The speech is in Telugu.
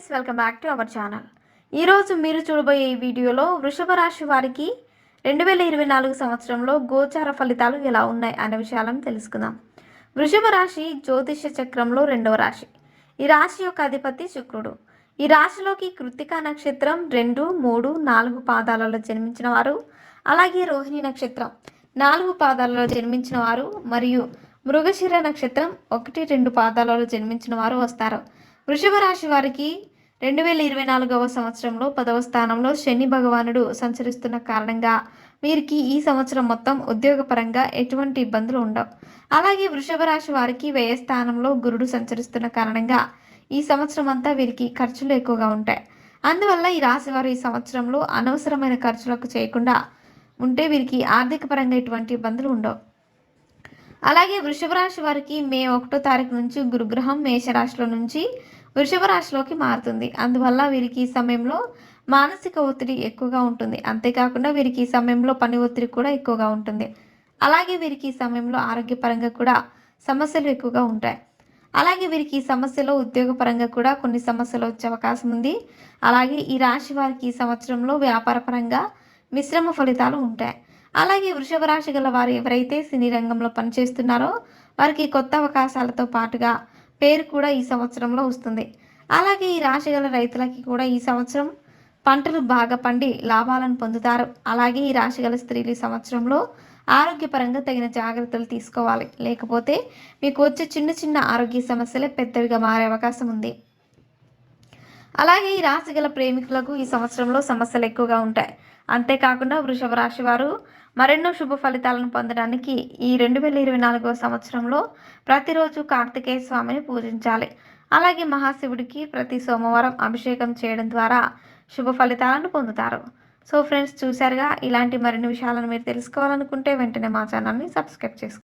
Friends welcome back to our channel. ఈరోజు మీరు చూడబోయే ఈ వీడియోలో వృషభ రాశి వారికి రెండు వేల ఇరవై నాలుగు సంవత్సరంలో గోచార ఫలితాలు ఎలా ఉన్నాయి అనే విషయాలను తెలుసుకుందాం. వృషభ రాశి జ్యోతిష చక్రంలో రెండవ రాశి. ఈ రాశి యొక్క అధిపతి శుక్రుడు. ఈ రాశిలోకి కృత్తికా నక్షత్రం రెండు మూడు నాలుగు పాదాలలో జన్మించిన వారు అలాగే రోహిణి నక్షత్రం నాలుగు పాదాలలో జన్మించిన వారు మరియు మృగశిర నక్షత్రం ఒకటి రెండు పాదాలలో జన్మించిన వారు వస్తారు. వృషభ రాశి వారికి రెండు వేల ఇరవై నాలుగవ సంవత్సరంలో పదవ స్థానంలో శని భగవానుడు సంచరిస్తున్న కారణంగా వీరికి ఈ సంవత్సరం మొత్తం ఉద్యోగపరంగా ఎటువంటి ఇబ్బందులు ఉండవు. అలాగే వృషభ రాశి వారికి వ్యయ స్థానంలో గురుడు సంచరిస్తున్న కారణంగా ఈ సంవత్సరం అంతా వీరికి ఖర్చులు ఎక్కువగా ఉంటాయి. అందువల్ల ఈ రాశి వారు ఈ సంవత్సరంలో అనవసరమైన ఖర్చులకు చేయకుండా ఉంటే వీరికి ఆర్థిక పరంగా ఎటువంటి ఇబ్బందులు ఉండవు. అలాగే వృషభ రాశి వారికి మే ఒకటో తారీఖు నుంచి గురుగ్రహం మేషరాశిలో నుంచి వృషభ రాశిలోకి మారుతుంది. అందువల్ల వీరికి ఈ సమయంలో మానసిక ఒత్తిడి ఎక్కువగా ఉంటుంది. అంతేకాకుండా వీరికి ఈ సమయంలో పని ఒత్తిడి కూడా ఎక్కువగా ఉంటుంది. అలాగే వీరికి ఈ సమయంలో ఆరోగ్యపరంగా కూడా సమస్యలు ఎక్కువగా ఉంటాయి. అలాగే వీరికి ఈ సమస్యలో ఉద్యోగపరంగా కూడా కొన్ని సమస్యలు వచ్చే అవకాశం ఉంది. అలాగే ఈ రాశి వారికి ఈ సంవత్సరంలో వ్యాపారపరంగా మిశ్రమ ఫలితాలు ఉంటాయి. అలాగే వృషభ రాశి గల వారు ఎవరైతే సినీ రంగంలో పనిచేస్తున్నారో వారికి కొత్త అవకాశాలతో పాటుగా పేరు కూడా ఈ సంవత్సరంలో వస్తుంది. అలాగే ఈ రాశి గల రైతులకి కూడా ఈ సంవత్సరం పంటలు బాగా పండి లాభాలను పొందుతారు. అలాగే ఈ రాశి గల స్త్రీలు ఈ సంవత్సరంలో ఆరోగ్యపరంగా తగిన జాగ్రత్తలు తీసుకోవాలి. లేకపోతే మీకు వచ్చే చిన్న చిన్న ఆరోగ్య సమస్యలే పెద్దవిగా మారే అవకాశం ఉంది. అలాగే ఈ రాశి గల ప్రేమికులకు ఈ సంవత్సరంలో సమస్యలు ఎక్కువగా ఉంటాయి. అంతేకాకుండా వృషభ రాశి వారు మరెన్నో శుభ ఫలితాలను పొందడానికి ఈ రెండు వేల ఇరవై నాలుగో సంవత్సరంలో ప్రతిరోజు కార్తికేయ స్వామిని పూజించాలి. అలాగే మహాశివుడికి ప్రతి సోమవారం అభిషేకం చేయడం ద్వారా శుభ ఫలితాలను పొందుతారు. సో ఫ్రెండ్స్ చూశారుగా? ఇలాంటి మరిన్ని విషయాలను మీరు తెలుసుకోవాలనుకుంటే వెంటనే మా ఛానల్ని సబ్స్క్రైబ్ చేసుకోండి.